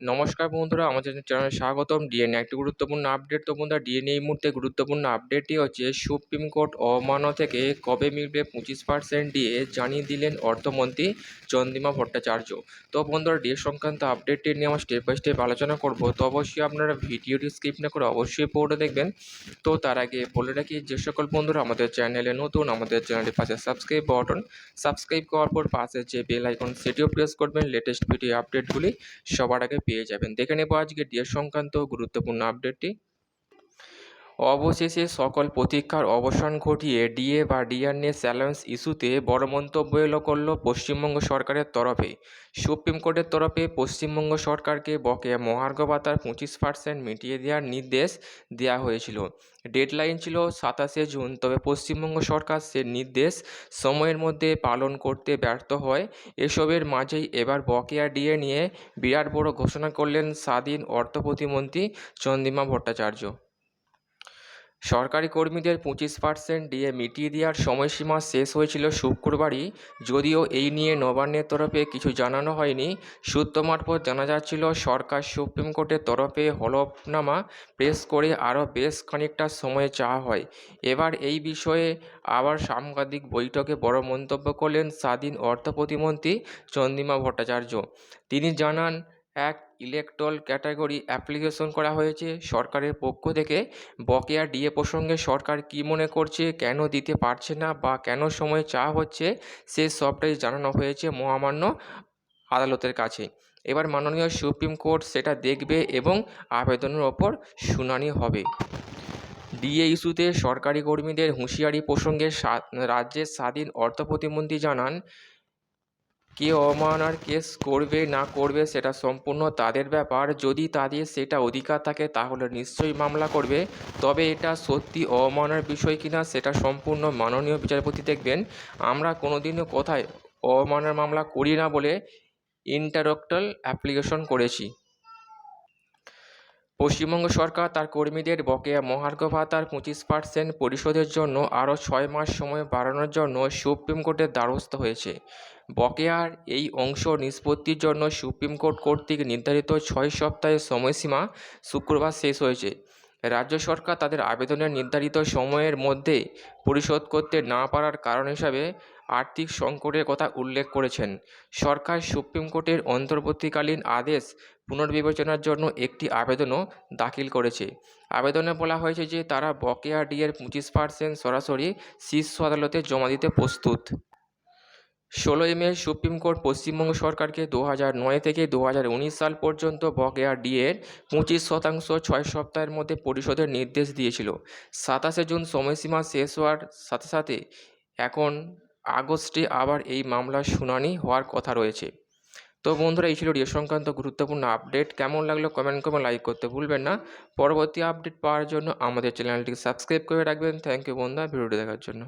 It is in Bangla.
নমস্কার বন্ধুরা, আমাদের চ্যানেলে স্বাগতম। ডিএনএ একটি গুরুত্বপূর্ণ আপডেট। তো বন্ধুরা, ডিএনএ এই মুহূর্তে গুরুত্বপূর্ণ আপডেটটি হচ্ছে, সুপ্রিম কোর্ট অমান্য থেকে কবে মিলবে পঁচিশ পার্সেন্ট দিয়ে জানিয়ে দিলেন অর্থমন্ত্রী চন্দ্রিমা ভট্টাচার্য। তো বন্ধুরা, ডিএ সংক্রান্ত আপডেটটি নিয়ে আমরা স্টেপ বাই স্টেপ আলোচনা করব। তো অবশ্যই আপনারা ভিডিওটি স্কিপ না করে অবশ্যই পুরোটা দেখবেন। তো তার আগে বলে রাখি, যে সকল বন্ধুরা, আমাদের চ্যানেলে নতুন, আমাদের চ্যানেলের পাশে সাবস্ক্রাইব বাটন সাবস্ক্রাইব করার পর পাশে যে বেল আইকন সেটিও প্রেস করবেন। লেটেস্ট ভিডিও আপডেটগুলি সবার আগে পেয়ে যাবেন। দেখে নেব আজকে ডিএস সংক্রান্ত গুরুত্বপূর্ণ আপডেটটি অবশেষে সকল প্রতীক্ষার অবসান ঘটিয়ে ডিএ বা ডিআরএস অ্যালায়েন্স ইস্যুতে বড় মন্তব্য এলো করল পশ্চিমবঙ্গ সরকারের তরফে। সুপ্রিম কোর্টের তরফে পশ্চিমবঙ্গ সরকারকে বকেয়া মহার্ঘ ভাতার পঁচিশ পার্সেন্ট মিটিয়ে দেওয়ার নির্দেশ দেওয়া হয়েছিল। ডেডলাইন ছিল সাতাশে জুন, তবে পশ্চিমবঙ্গ সরকার সে নির্দেশ সময়ের মধ্যে পালন করতে ব্যর্থ হয়। এসবের মাঝেই এবার বকেয়া ডিএ নিয়ে বিরাট বড় ঘোষণা করলেন স্বাধীন অর্থ প্রতিমন্ত্রী চন্দ্রিমা ভট্টাচার্য। সরকারি কর্মীদের পঁচিশ পার্সেন্ট ডিএ মিটিয়ে দেওয়ার সময়সীমা শেষ হয়েছিল শুক্রবারই, যদিও এই নিয়ে নবান্নের তরফে কিছু জানানো হয়নি। সূত্র মারফত জানা যাচ্ছিল, সরকার সুপ্রিম কোর্টের তরফে হলফনামা পেশ করে আরও বেশ খানিকটা সময় চাওয়া হয়। এবার এই বিষয়ে আবার সাংবাদিক বৈঠকে বড় মন্তব্য করলেন স্বাধীন অর্থ প্রতিমন্ত্রী চন্দ্রিমা ভট্টাচার্য। তিনি জানান এক ইলেকট্রল ক্যাটাগরি অ্যাপ্লিকেশন করা হয়েছে। সরকারের পক্ষ থেকে বকেয়া ডিএ প্রসঙ্গে সরকার কী মনে করছে, কেন দিতে পারছে না বা কেন সময় চা হচ্ছে, সে সবটাই জানানো হয়েছে মহামান্য আদালতের কাছে। এবার মাননীয় সুপ্রিম কোর্ট সেটা দেখবে এবং আবেদনের ওপর শুনানি হবে। ডিএ ইস্যুতে সরকারি কর্মীদের হুঁশিয়ারি প্রসঙ্গে রাজ্যের স্বাধীন অর্থ প্রতিমন্ত্রী জানান কে অবমাননার কেস করবে, না করবে সেটা সম্পূর্ণ তাদের ব্যাপার। যদি তাদের সেটা অধিকার থাকে, তাহলে নিশ্চয়ই মামলা করবে। তবে এটা সত্যি অবমাননার বিষয় কিনা, সেটা সম্পূর্ণ মাননীয় বিচারপতি দেখবেন। আমরা কোনোদিনও কোথায় অবমাননার মামলা করি না বলে ইন্টারক্টাল অ্যাপ্লিকেশন করেছি। পশ্চিমবঙ্গ সরকার তার কর্মীদের বকেয়া মহার্ঘ ভাতার পঁচিশ পার্সেন্ট পরিশোধের জন্য আরও ছয় মাস সময় বাড়ানোর জন্য সুপ্রিম কোর্টের দ্বারস্থ হয়েছে। বকেয়ার এই অংশ নিষ্পত্তির জন্য সুপ্রিম কোর্ট কর্তৃক নির্ধারিত ছয় সপ্তাহের সময়সীমা শুক্রবার শেষ হয়েছে। রাজ্য সরকার তাদের আবেদনের নির্ধারিত সময়ের মধ্যে পরিশোধ করতে না পারার কারণ হিসাবে আর্থিক সংকটের কথা উল্লেখ করেছেন। সরকার সুপ্রিম কোর্টের অন্তর্বর্তীকালীন আদেশ পুনর্বিবেচনার জন্য একটি আবেদনও দাখিল করেছে। আবেদনে বলা হয়েছে যে তারা বকেয়া ডিএর পঁচিশ পার্সেন্ট সরাসরি শীর্ষ আদালতে জমা দিতে প্রস্তুত। ষোলোই মে সুপ্রিম কোর্ট পশ্চিমবঙ্গ সরকারকে দু হাজার নয় থেকে দু হাজার উনিশ সাল পর্যন্ত বকেয়া ডিএর পঁচিশ শতাংশ ছয় সপ্তাহের মধ্যে পরিশোধের নির্দেশ দিয়েছিল। সাতাশে জুন সময়সীমা শেষ হওয়ার সাথে সাথে এখন আগস্টে আবার এই মামলার শুনানি হওয়ার কথা রয়েছে। তো বন্ধুরা, এই ছিল রিও সংক্রান্ত গুরুত্বপূর্ণ আপডেট। কেমন লাগল কমেন্ট করে লাইক করতে ভুলবেন না। পরবর্তী আপডেট পাওয়ার জন্য আমাদের চ্যানেলটিকে সাবস্ক্রাইব করে রাখবেন। থ্যাংক ইউ বন্ধুরা, ভিডিওটি দেখার জন্য।